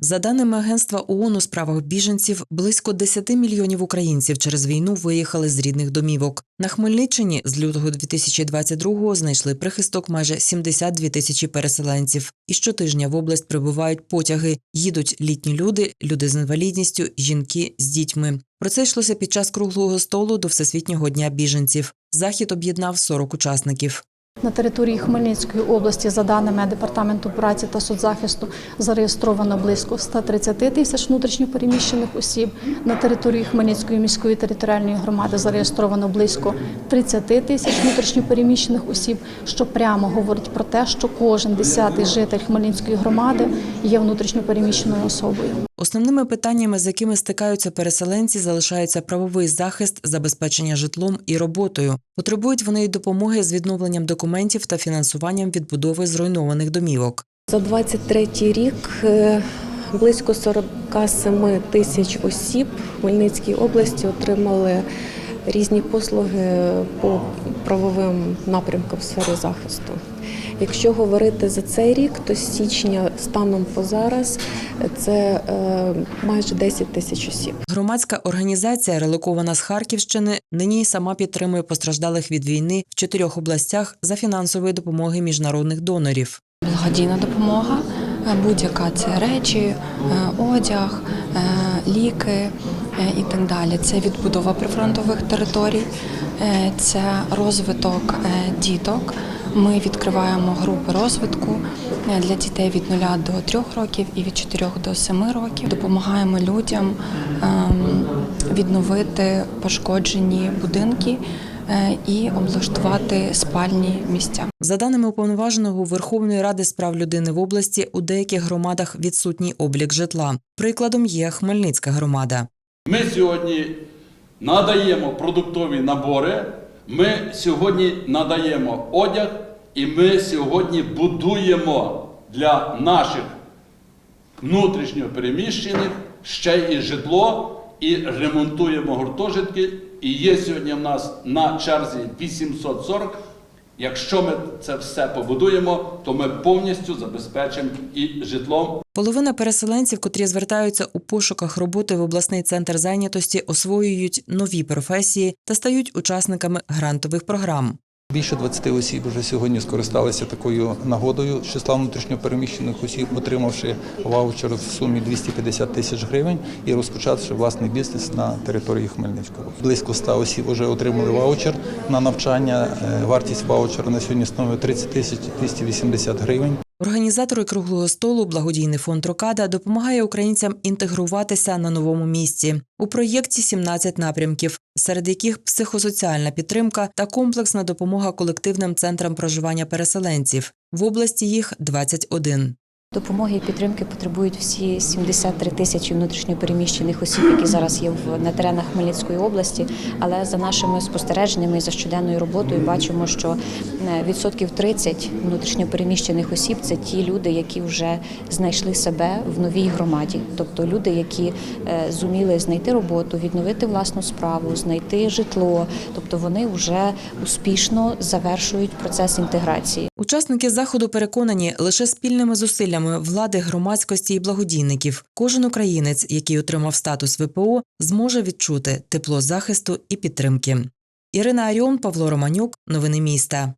За даними агентства ООН у справах біженців, близько 10 мільйонів українців через війну виїхали з рідних домівок. На Хмельниччині з лютого 2022-го знайшли прихисток майже 72 тисячі переселенців. І щотижня в область прибувають потяги. Їдуть літні люди, люди з інвалідністю, жінки з дітьми. Про це йшлося під час круглого столу до Всесвітнього дня біженців. Захід об'єднав 40 учасників. На території Хмельницької області, за даними департаменту праці та соцзахисту, зареєстровано близько 130 тисяч внутрішньопереміщених осіб. На території Хмельницької міської територіальної громади зареєстровано близько 30 тисяч внутрішньопереміщених осіб, що прямо говорить про те, що кожен десятий житель Хмельницької громади є внутрішньопереміщеною особою. Основними питаннями, з якими стикаються переселенці, залишаються правовий захист, забезпечення житлом і роботою. Потребують вони й допомоги з відновленням документів та фінансуванням відбудови зруйнованих домівок. За 23 рік е, близько 47 тисяч осіб в Хмельницькій області отримали різні послуги по правовим напрямкам в сфері захисту. Якщо говорити за цей рік, то з січня станом по зараз це е, майже 10 тисяч осіб. Громадська організація, релокована з Харківщини, нині сама підтримує постраждалих від війни в чотирьох областях за фінансової допомоги міжнародних донорів. Благодійна допомога, е, будь-яка це речі, е, одяг, ліки і так далі. Це відбудова прифронтових територій, це розвиток діток. Ми відкриваємо групи розвитку е, для дітей від 0 до 3 років і від 4 до 7 років. Допомагаємо людям ем, відновити пошкоджені будинки е, і облаштувати спальні місця. За даними уповноваженого Верховної Ради з прав людини в області, у деяких громадах відсутній облік житла. Прикладом є Хмельницька громада. Ми сьогодні надаємо продуктові набори, ми сьогодні надаємо одяг, і ми сьогодні будуємо для наших внутрішньо переміщених ще і житло, і ремонтуємо гуртожитки. І є сьогодні в нас на черзі 840. Якщо ми це все побудуємо, то ми повністю забезпечимо і житлом, Половина переселенців, котрі звертаються у пошуках роботи в обласний центр зайнятості, освоюють нові професії та стають учасниками грантових програм. Більше 20 осіб вже сьогодні скористалися такою нагодою числа внутрішньопереміщених осіб, отримавши ваучер в сумі 250 тисяч гривень і розпочавши власний бізнес на території Хмельницького. Близько 100 осіб вже отримали ваучер на навчання. Е, Вартість ваучера на сьогодні становить 30 тисяч 280 гривень. Організатори круглого столу, благодійний фонд Рокада допомагає українцям інтегруватися на новому місці. У проєкті 17 напрямків, серед яких психосоціальна підтримка та комплексна допомога колективним центрам проживання переселенців. В області їх 21. Допомоги і підтримки потребують всі 73 тисячі внутрішньопереміщених осіб, які зараз є на теренах Хмельницької області. Але за нашими спостереженнями за щоденною роботою бачимо, що е, відсотків 30 внутрішньопереміщених осіб це ті люди, які вже знайшли себе в новій громаді, тобто люди, які е, зуміли знайти роботу, відновити власну справу, знайти житло, тобто вони вже успішно завершують процес інтеграції. Учасники заходу переконані, лише спільними зусиллями влади, громадськості і благодійників кожен українець, який отримав статус ВПО, зможе відчути тепло захисту і підтримки. Ірина Аріон, Павло Романюк, новини міста.